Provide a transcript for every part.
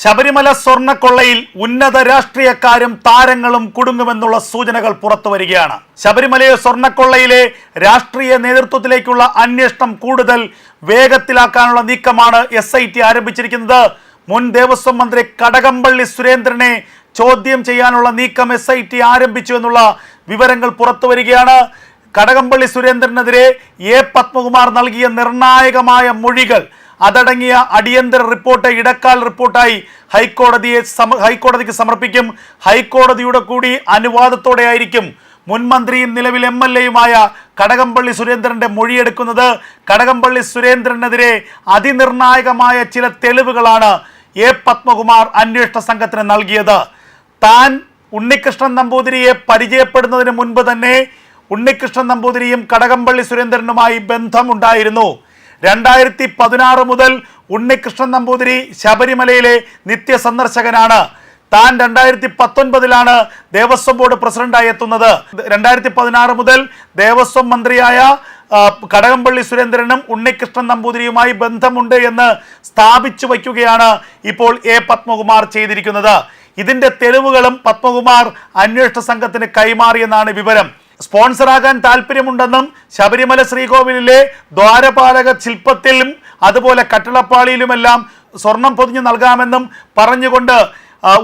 ശബരിമല സ്വർണക്കൊള്ളയിൽ ഉന്നത രാഷ്ട്രീയക്കാരും താരങ്ങളും കുടുങ്ങുമെന്നുള്ള സൂചനകൾ പുറത്തു വരികയാണ്. ശബരിമലയെ സ്വർണക്കൊള്ളയിലെ രാഷ്ട്രീയ നേതൃത്വത്തിലേക്കുള്ള അന്വേഷണം കൂടുതൽ വേഗത്തിലാക്കാനുള്ള നീക്കമാണ് എസ് ആരംഭിച്ചിരിക്കുന്നത്. മുൻ ദേവസ്വം മന്ത്രി കടകംപള്ളി സുരേന്ദ്രനെ ചോദ്യം ചെയ്യാനുള്ള നീക്കം എസ് ഐ ടി ആരംഭിച്ചു എന്നുള്ള വിവരങ്ങൾ പുറത്തു വരികയാണ്. കടകംപള്ളി സുരേന്ദ്രനെതിരെ എ പത്മകുമാർ നൽകിയ നിർണായകമായ മൊഴികൾ അതടങ്ങിയ അടിയന്തര റിപ്പോർട്ട് ഇടക്കാൽ റിപ്പോർട്ടായി ഹൈക്കോടതിയെ ഹൈക്കോടതിക്ക് സമർപ്പിക്കും. ഹൈക്കോടതിയുടെ കൂടി അനുവാദത്തോടെ ആയിരിക്കും മുൻ മന്ത്രിയും നിലവിൽ എം എൽ എയുമായ കടകംപള്ളി സുരേന്ദ്രന്റെ മൊഴിയെടുക്കുന്നത്. കടകംപള്ളി സുരേന്ദ്രനെതിരെ അതിനിർണായകമായ ചില തെളിവുകളാണ് എ പത്മകുമാർ അന്വേഷണ സംഘത്തിന് നൽകിയത്. താൻ ഉണ്ണികൃഷ്ണൻ നമ്പൂതിരിയെ പരിചയപ്പെടുന്നതിന് മുൻപ് തന്നെ ഉണ്ണികൃഷ്ണൻ നമ്പൂതിരിയും കടകംപള്ളി സുരേന്ദ്രനുമായി ബന്ധമുണ്ടായിരുന്നു. രണ്ടായിരത്തി പതിനാറ് മുതൽ ഉണ്ണികൃഷ്ണൻ നമ്പൂതിരി ശബരിമലയിലെ നിത്യ സന്ദർശകനാണ് താൻ രണ്ടായിരത്തി പത്തൊൻപതിലാണ് ദേവസ്വം ബോർഡ് പ്രസിഡന്റായി എത്തുന്നത്. രണ്ടായിരത്തി പതിനാറ് മുതൽ ദേവസ്വം മന്ത്രിയായ കടകംപള്ളി സുരേന്ദ്രനും ഉണ്ണികൃഷ്ണൻ നമ്പൂതിരിയുമായി ബന്ധമുണ്ട് എന്ന് സ്ഥാപിച്ചു വയ്ക്കുകയാണ് ഇപ്പോൾ എ പത്മകുമാർ ചെയ്തിരിക്കുന്നത്. ഇതിന്റെ തെളിവുകളും പത്മകുമാർ അന്വേഷണ സംഘത്തിന് കൈമാറിയെന്നാണ് വിവരം. സ്പോൺസറാകാൻ താല്പര്യമുണ്ടെന്നും ശബരിമല ശ്രീകോവിലിലെ ദ്വാരപാലക ശില്പത്തിലും അതുപോലെ കട്ടിളപ്പാളിയിലുമെല്ലാം സ്വർണം പൊതിഞ്ഞു നൽകാമെന്നും പറഞ്ഞുകൊണ്ട്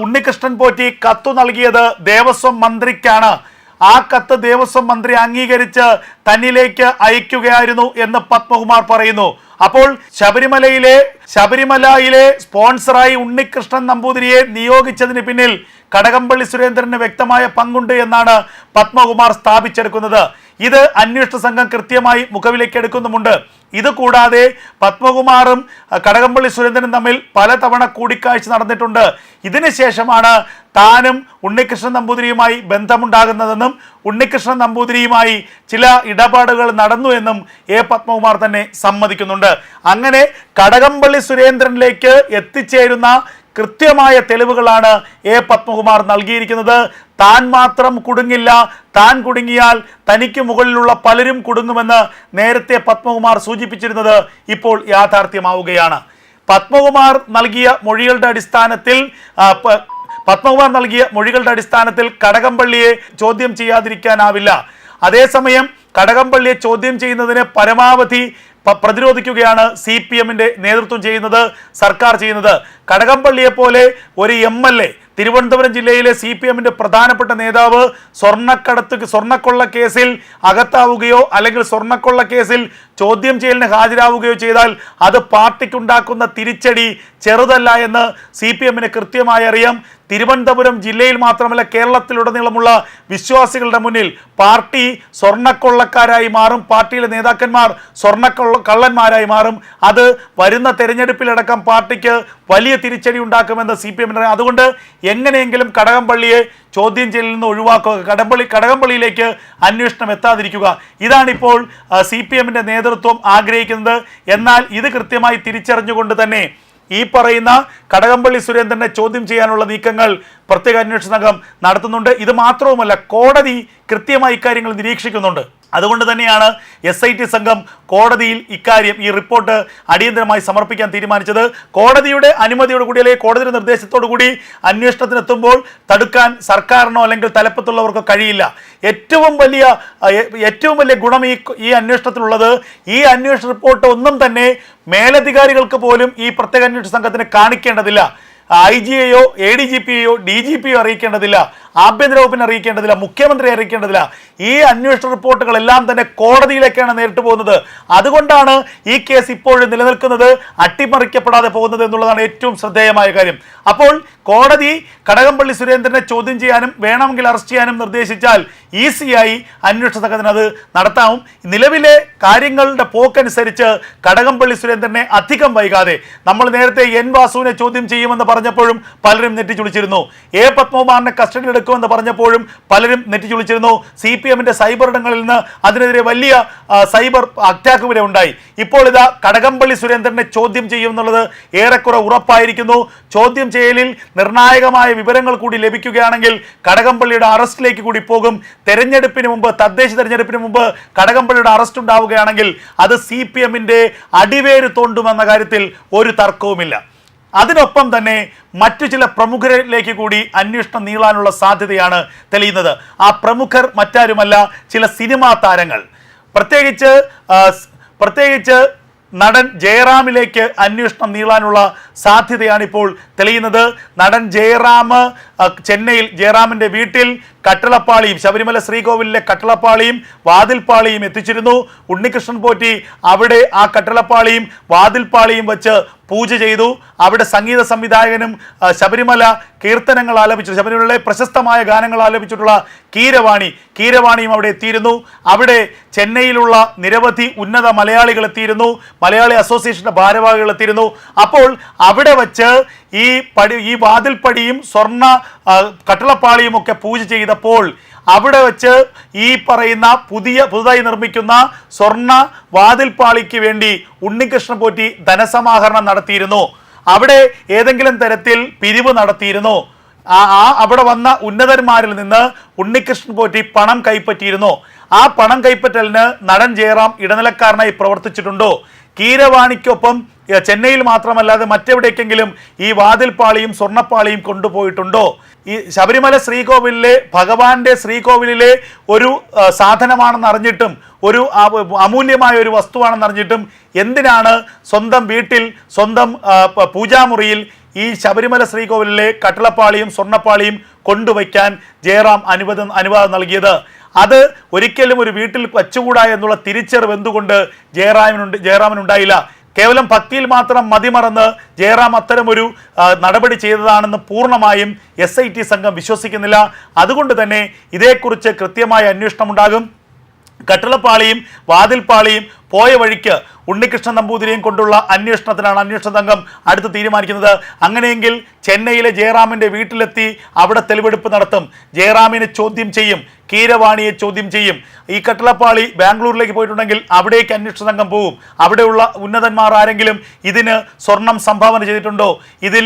ഉണ്ണികൃഷ്ണൻ പോറ്റി കത്തു നൽകിയത് ദേവസ്വം മന്ത്രിക്കാണ്. ആ കത്ത് ദേവസ്വം മന്ത്രി അംഗീകരിച്ച് തന്നിലേക്ക് അയക്കുകയായിരുന്നു എന്ന് പത്മകുമാർ പറയുന്നു. അപ്പോൾ ശബരിമലയിലെ ശബരിമലയിലെ സ്പോൺസറായി ഉണ്ണികൃഷ്ണൻ നമ്പൂതിരിയെ നിയോഗിച്ചതിന് പിന്നിൽ കടകംപള്ളി സുരേന്ദ്രന് വ്യക്തമായ പങ്കുണ്ട് എന്നാണ് പത്മകുമാർ സ്ഥാപിച്ചെടുക്കുന്നത്. ഇത് അന്വേഷണ സംഘം കൃത്യമായി മുഖവിലേക്ക് എടുക്കുന്നുമുണ്ട്. ഇത് കൂടാതെ പത്മകുമാറും കടകംപള്ളി സുരേന്ദ്രനും തമ്മിൽ പലതവണ കൂടിക്കാഴ്ച നടന്നിട്ടുണ്ട്. ഇതിനുശേഷമാണ് താനും ഉണ്ണികൃഷ്ണൻ നമ്പൂതിരിയുമായി ബന്ധമുണ്ടാകുന്നതെന്നും ഉണ്ണികൃഷ്ണൻ നമ്പൂതിരിയുമായി ചില ഇടപാടുകൾ നടന്നു എന്നും എ പത്മകുമാർ തന്നെ സമ്മതിക്കുന്നുണ്ട്. അങ്ങനെ കടകംപള്ളി സുരേന്ദ്രനിലേക്ക് എത്തിച്ചേരുന്ന കൃത്യമായ തെളിവുകളാണ് എ പത്മകുമാർ നൽകിയിരിക്കുന്നത്. താൻ മാത്രം കുടുങ്ങില്ല. താൻ കുടുങ്ങിയാൽ തനിക്ക് മുകളിലുള്ള പലരും കുടുങ്ങുമെന്ന് നേരത്തെ പത്മകുമാർ സൂചിപ്പിച്ചിരുന്നത് ഇപ്പോൾ യാഥാർത്ഥ്യമാവുകയാണ്. പത്മകുമാർ നൽകിയ മൊഴികളുടെ അടിസ്ഥാനത്തിൽ പത്മകുമാർ നൽകിയ മൊഴികളുടെ അടിസ്ഥാനത്തിൽ കടകംപള്ളിയെ ചോദ്യം ചെയ്യാതിരിക്കാനാവില്ല. അതേസമയം കടകംപള്ളിയെ ചോദ്യം ചെയ്യുന്നതിന് പരമാവധി പ്രതിരോധിക്കുകയാണ് സി പി എമ്മിന്റെ നേതൃത്വം ചെയ്യുന്നത് സർക്കാർ ചെയ്യുന്നത്. കടകംപള്ളിയെ പോലെ ഒരു എം എൽ എ തിരുവനന്തപുരം ജില്ലയിലെ സി പി എമ്മിന്റെ പ്രധാനപ്പെട്ട നേതാവ് സ്വർണക്കടത്ത് സ്വർണക്കൊള്ള കേസിൽ അകത്താവുകയോ അല്ലെങ്കിൽ സ്വർണക്കൊള്ള കേസിൽ ചോദ്യം ചെയ്യലിന് ഹാജരാവുകയോ ചെയ്താൽ അത് പാർട്ടിക്കുണ്ടാക്കുന്ന തിരിച്ചടി ചെറുതല്ല എന്ന് സി പി എമ്മിന് കൃത്യമായി അറിയാം. തിരുവനന്തപുരം ജില്ലയിൽ മാത്രമല്ല കേരളത്തിലുടനീളമുള്ള വിശ്വാസികളുടെ മുന്നിൽ പാർട്ടി സ്വർണക്കൊള്ളക്കാരായി മാറും. പാർട്ടിയിലെ നേതാക്കന്മാർ സ്വർണക്കൊള്ള കള്ളന്മാരായി മാറും. അത് വരുന്ന തെരഞ്ഞെടുപ്പിലടക്കം പാർട്ടിക്ക് വലിയ തിരിച്ചടി ഉണ്ടാക്കുമെന്ന് സി പി എമ്മിന് അതുകൊണ്ട് എങ്ങനെയെങ്കിലും കടകംപള്ളിയെ ചോദ്യം ചെയ്യലിൽ നിന്ന് ഒഴിവാക്കുക. കടമ്പള്ളി കടകംപള്ളിയിലേക്ക് അന്വേഷണം എത്താതിരിക്കുക. ഇതാണിപ്പോൾ സി പി എമ്മിന്റെ നേതൃത്വം ആഗ്രഹിക്കുന്നത്. എന്നാൽ ഇത് കൃത്യമായി തിരിച്ചറിഞ്ഞുകൊണ്ട് തന്നെ ഈ പറയുന്ന കടകംപള്ളി സുരേന്ദ്രനെ ചോദ്യം ചെയ്യാനുള്ള നീക്കങ്ങൾ പ്രത്യേക അന്വേഷണ സംഘം നടത്തുന്നുണ്ട്. ഇത് മാത്രവുമല്ല കോടതി കൃത്യമായി ഇക്കാര്യങ്ങൾ നിരീക്ഷിക്കുന്നുണ്ട്. അതുകൊണ്ട് തന്നെയാണ് എസ് ഐ ടി സംഘം കോടതിയിൽ ഇക്കാര്യം ഈ റിപ്പോർട്ട് അടിയന്തരമായി സമർപ്പിക്കാൻ തീരുമാനിച്ചത്. കോടതിയുടെ അനുമതിയോട് കൂടി അല്ലെങ്കിൽ കോടതിയുടെ നിർദ്ദേശത്തോടു കൂടി അന്വേഷണത്തിനെത്തുമ്പോൾ തടുക്കാൻ സർക്കാരിനോ അല്ലെങ്കിൽ തലപ്പത്തുള്ളവർക്കോ കഴിയില്ല. ഏറ്റവും വലിയ ഏറ്റവും വലിയ ഗുണം ഈ ഈ അന്വേഷണത്തിലുള്ളത് ഈ അന്വേഷണ റിപ്പോർട്ട് ഒന്നും തന്നെ മേലധികാരികൾക്ക് പോലും ഈ പ്രത്യേക അന്വേഷണ സംഘത്തിന് കാണിക്കേണ്ടതില്ല. ഐ ജിയെയോ എ ഡി ജി പിയെയോ ഡി ജി പിയോ അറിയിക്കേണ്ടതില്ല. ആഭ്യന്തര വകുപ്പിനെ അറിയിക്കേണ്ടതില്ല മുഖ്യമന്ത്രി അറിയിക്കേണ്ടതില്ല. ഈ അന്വേഷണ റിപ്പോർട്ടുകളെല്ലാം തന്നെ കോടതിയിലേക്കാണ് നേരിട്ട് പോകുന്നത്. അതുകൊണ്ടാണ് ഈ കേസ് ഇപ്പോഴും നിലനിൽക്കുന്നത് അട്ടിമറിക്കപ്പെടാതെ പോകുന്നത് എന്നുള്ളതാണ് ഏറ്റവും ശ്രദ്ധേയമായ കാര്യം. അപ്പോൾ കോടതി കടകംപള്ളി സുരേന്ദ്രനെ ചോദ്യം ചെയ്യാനും വേണമെങ്കിൽ അറസ്റ്റ് ചെയ്യാനും നിർദ്ദേശിച്ചാൽ ഈസിയായി അന്വേഷണ സംഘത്തിന് അത് നടത്താവും. നിലവിലെ കാര്യങ്ങളുടെ പോക്കനുസരിച്ച് കടകംപള്ളി സുരേന്ദ്രനെ അധികം വൈകാതെ. നമ്മൾ നേരത്തെ എൻ വാസുവിനെ ചോദ്യം ചെയ്യുമെന്ന് പറഞ്ഞപ്പോഴും പലരും നെറ്റിച്ചുളിച്ചിരുന്നു എ പത്മകുമാറിനെ കസ്റ്റഡിയിൽ എടുക്കുമെന്ന് പറഞ്ഞപ്പോഴും പലരും നെറ്റിച്ചുളിച്ചിരുന്നു സി പി എമ്മിന്റെ സൈബർ ഇടങ്ങളിൽ നിന്ന് അതിനെതിരെ വലിയ സൈബർ അറ്റാക്ക് വരെ ഉണ്ടായി. ഇപ്പോൾ ഇതാ കടകംപള്ളി സുരേന്ദ്രനെ ചോദ്യം ചെയ്യുമെന്നുള്ളത് ഏറെക്കുറെ ഉറപ്പായിരിക്കുന്നു. ചോദ്യം ചെയ്യലിൽ നിർണായകമായ വിവരങ്ങൾ കൂടി ലഭിക്കുകയാണെങ്കിൽ കടകംപള്ളിയുടെ അറസ്റ്റിലേക്ക് കൂടി പോകും. തെരഞ്ഞെടുപ്പിന് മുമ്പ് തദ്ദേശ തെരഞ്ഞെടുപ്പിന് മുമ്പ് കടകംപള്ളിയുടെ അറസ്റ്റ് ഉണ്ടാവുകയാണെങ്കിൽ അത് സി പി എമ്മിന്റെ അടിവേര് തോണ്ടുമെന്ന കാര്യത്തിൽ ഒരു തർക്കവുമില്ല. അതിനൊപ്പം തന്നെ മറ്റു ചില പ്രമുഖരിലേക്ക് കൂടി അന്വേഷണം നീളാനുള്ള സാധ്യതയാണ് തെളിയുന്നത്. ആ പ്രമുഖർ മറ്റാരുമല്ല ചില സിനിമാ താരങ്ങൾ. പ്രത്യേകിച്ച് പ്രത്യേകിച്ച് നടൻ ജയറാമിലേക്ക് അന്വേഷണം നീളാനുള്ള സാധ്യതയാണ് ഇപ്പോൾ തെളിയുന്നത്. നടൻ ജയറാം ചെന്നൈയിൽ ജയറാമിന്റെ വീട്ടിൽ കട്ടളപ്പാളിയും ശബരിമല ശ്രീകോവിലിലെ കട്ടളപ്പാളിയും വാതിൽപ്പാളിയും എത്തിച്ചിരുന്നു. ഉണ്ണികൃഷ്ണൻ പോറ്റി അവിടെ ആ കട്ടളപ്പാളിയും വാതിൽപ്പാളിയും വെച്ച് പൂജ ചെയ്തു. അവിടെ സംഗീത സംവിധായകനും ശബരിമല കീർത്തനങ്ങൾ ആലപിച്ചു ശബരിമലയിലെ പ്രശസ്തമായ ഗാനങ്ങൾ ആലപിച്ചിട്ടുള്ള കീരവാണി കീരവാണിയും അവിടെ എത്തിയിരുന്നു. അവിടെ ചെന്നൈയിലുള്ള നിരവധി ഉന്നത മലയാളികൾ എത്തിയിരുന്നു. മലയാളി അസോസിയേഷന്റെ ഭാരവാഹികൾ എത്തിയിരുന്നു. അപ്പോൾ അവിടെ വച്ച് ഈ പടി ഈ വാതിൽപ്പടിയും സ്വർണ കട്ടളപ്പാളിയും ഒക്കെ പൂജ ചെയ്തപ്പോൾ അവിടെ വെച്ച് ഈ പറയുന്ന പുതിയ പുതുതായി നിർമ്മിക്കുന്ന സ്വർണ വാതിൽപ്പാളിക്ക് വേണ്ടി ഉണ്ണികൃഷ്ണൻ പോറ്റി ധനസമാഹരണം നടത്തിയിരുന്നു. അവിടെ ഏതെങ്കിലും തരത്തിൽ പിരിവ് നടത്തിയിരുന്നു. ആ അവിടെ വന്ന ഉന്നതന്മാരിൽ നിന്ന് ഉണ്ണികൃഷ്ണൻ പോറ്റി പണം കൈപ്പറ്റിയിരുന്നു. ആ പണം കൈപ്പറ്റലിന് നടൻ ജയറാം ഇടനിലക്കാരനായി പ്രവർത്തിച്ചിട്ടുണ്ടോ? കീരവാണിക്കൊപ്പം ചെന്നൈയിൽ മാത്രമല്ലാതെ മറ്റെവിടേക്കെങ്കിലും ഈ വാതിൽപ്പാളിയും സ്വർണപ്പാളിയും കൊണ്ടുപോയിട്ടുണ്ടോ? ഈ ശബരിമല ശ്രീകോവിലിലെ ഭഗവാന്റെ ശ്രീകോവിലിലെ ഒരു സാധനമാണെന്ന് അറിഞ്ഞിട്ടും ഒരു അമൂല്യമായ ഒരു വസ്തുവാണെന്ന് അറിഞ്ഞിട്ടും എന്തിനാണ് സ്വന്തം വീട്ടിൽ സ്വന്തം പൂജാമുറിയിൽ ഈ ശബരിമല ശ്രീകോവിലിലെ കട്ടളപ്പാളിയും സ്വർണപ്പാളിയും കൊണ്ടുവയ്ക്കാൻ ജയറാം അനുവദം അനുവാദം നൽകിയത്. അത് ഒരിക്കലും ഒരു വീട്ടിൽ വച്ചുകൂടാ എന്നുള്ള തിരിച്ചറിവ് എന്തുകൊണ്ട് ജയറാമിനുണ്ട് ജയറാമിനുണ്ടായില്ല? കേവലം ഭക്തിയിൽ മാത്രം മതിമറന്ന് ജയറാം അത്തരമൊരു നടപടി ചെയ്തതാണെന്ന് പൂർണമായും എസ് ഐ ടി സംഘം വിശ്വസിക്കുന്നില്ല. അതുകൊണ്ട് തന്നെ ഇതേക്കുറിച്ച് കൃത്യമായ അന്വേഷണം ഉണ്ടാകും. കട്ടിളപ്പാളിയും വാതിൽപ്പാളിയും പോയ വഴിക്ക് ഉണ്ണികൃഷ്ണൻ നമ്പൂതിരിയും കൊണ്ടുള്ള അന്വേഷണത്തിനാണ് അന്വേഷണ സംഘം അടുത്ത് തീരുമാനിക്കുന്നത്. അങ്ങനെയെങ്കിൽ ചെന്നൈയിലെ ജയറാമിന്റെ വീട്ടിലെത്തി അവിടെ തെളിവെടുപ്പ് നടത്തും. ജയറാമിനെ ചോദ്യം ചെയ്യും. കീരവാണിയെ ചോദ്യം ചെയ്യും. ഈ കട്ടളപ്പാളി ബാംഗ്ലൂരിലേക്ക് പോയിട്ടുണ്ടെങ്കിൽ അവിടേക്ക് അന്വേഷണ സംഘം പോവും. അവിടെയുള്ള ഉന്നതന്മാർ ആരെങ്കിലും ഇതിന് സ്വർണം സംഭാവന ചെയ്തിട്ടുണ്ടോ? ഇതിൽ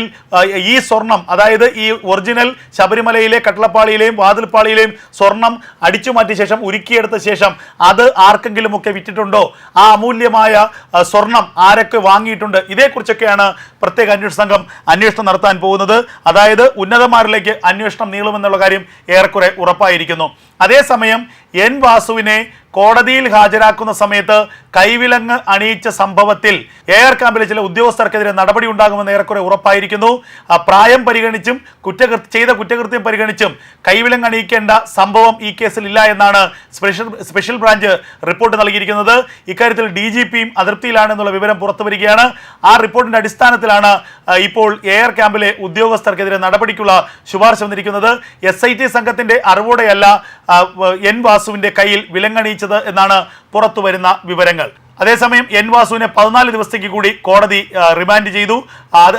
ഈ സ്വർണം അതായത് ഈ ഒറിജിനൽ ശബരിമലയിലെ കട്ടളപ്പാളിയിലെയും വാതിൽപ്പാളിയിലെയും സ്വർണം അടിച്ചു മാറ്റിയ ശേഷം ഉരുക്കിയെടുത്ത ശേഷം അത് ആർക്കെങ്കിലും ഒക്കെ വിറ്റിട്ടുണ്ടോ? ആ അമൂല്യമായ സ്വർണം ആരൊക്കെ വാങ്ങിയിട്ടുണ്ട്? ഇതേക്കുറിച്ചൊക്കെയാണ് പ്രത്യേക അന്വേഷണ സംഘം അന്വേഷണം നടത്താൻ പോകുന്നത്. അതായത് ഉന്നതന്മാരിലേക്ക് അന്വേഷണം നീളുമെന്നുള്ള കാര്യം ഏറെക്കുറെ ഉറപ്പായിരിക്കുന്നു. അതേസമയം എൻ വാസുവിനെ കോടതിയിൽ ഹാജരാക്കുന്ന സമയത്ത് കൈവിലങ്ങ് അണിയിച്ച സംഭവത്തിൽ എയർ ക്യാമ്പിലെ ചില ഉദ്യോഗസ്ഥർക്കെതിരെ നടപടി ഉണ്ടാകുമെന്ന് ഏറെക്കുറെ ഉറപ്പായിരിക്കുന്നു. ആ പ്രായം പരിഗണിച്ചും കുറ്റകൃത്യ ചെയ്ത കുറ്റകൃത്യം പരിഗണിച്ചും കൈവിലങ്ങ് അണിയിക്കേണ്ട സംഭവം ഈ കേസിൽ ഇല്ല എന്നാണ് സ്പെഷ്യൽ സ്പെഷ്യൽ ബ്രാഞ്ച് റിപ്പോർട്ട് നൽകിയിരിക്കുന്നത്. ഇക്കാര്യത്തിൽ ഡി ജി പിയും അതൃപ്തിയിലാണെന്നുള്ള വിവരം പുറത്തു വരികയാണ്. ആ റിപ്പോർട്ടിന്റെ അടിസ്ഥാനത്തിലാണ് ഇപ്പോൾ എയർ ക്യാമ്പിലെ ഉദ്യോഗസ്ഥർക്കെതിരെ നടപടിക്കുള്ള ശുപാർശ വന്നിരിക്കുന്നത്. എസ് ഐ ടി സംഘത്തിന്റെ അറിവോടെയല്ല എൻ വാസുവിന്റെ കയ്യിൽ വിലങ്ങണിയിച്ചത് എന്നാണ് പുറത്തു വരുന്ന വിവരങ്ങൾ. അതേസമയം എൻ വാസുവിനെ പതിനാല് ദിവസത്തേക്ക് കൂടി കോടതി റിമാൻഡ് ചെയ്തു. അത്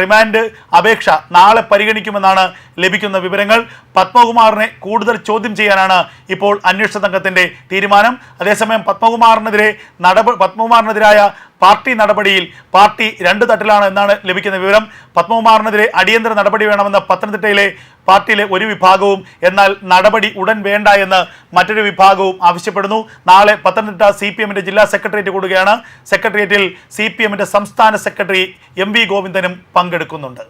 റിമാൻഡ് അപേക്ഷ നാളെ പരിഗണിക്കുമെന്നാണ് ലഭിക്കുന്ന വിവരങ്ങൾ. പത്മകുമാറിനെ കൂടുതൽ ചോദ്യം ചെയ്യാനാണ് ഇപ്പോൾ അന്വേഷണ സംഘത്തിന്റെ തീരുമാനം. അതേസമയം പത്മകുമാറിനെതിരെ നടപ പത്മകുമാറിനെതിരായ പാർട്ടി നടപടിയിൽ പാർട്ടി രണ്ട് തട്ടിലാണ് എന്നാണ് ലഭിക്കുന്ന വിവരം. പത്മകുമാറിനെതിരെ അടിയന്തര നടപടി വേണമെന്ന പത്തനംതിട്ടയിലെ പാർട്ടിയിലെ ഒരു വിഭാഗവും എന്നാൽ നടപടി ഉടൻ വേണ്ട എന്ന് മറ്റൊരു വിഭാഗവും ആവശ്യപ്പെടുന്നു. നാളെ പത്തനംതിട്ട സി പി എമ്മിന്റെ ജില്ലാ സെക്രട്ടേറിയറ്റ് കൂടുകയാണ്. സെക്രട്ടേറിയറ്റിൽ സി പി എമ്മിന്റെ സംസ്ഥാന സെക്രട്ടറി എം വി ഗോവിന്ദനും പങ്കെടുക്കുന്നുണ്ട്.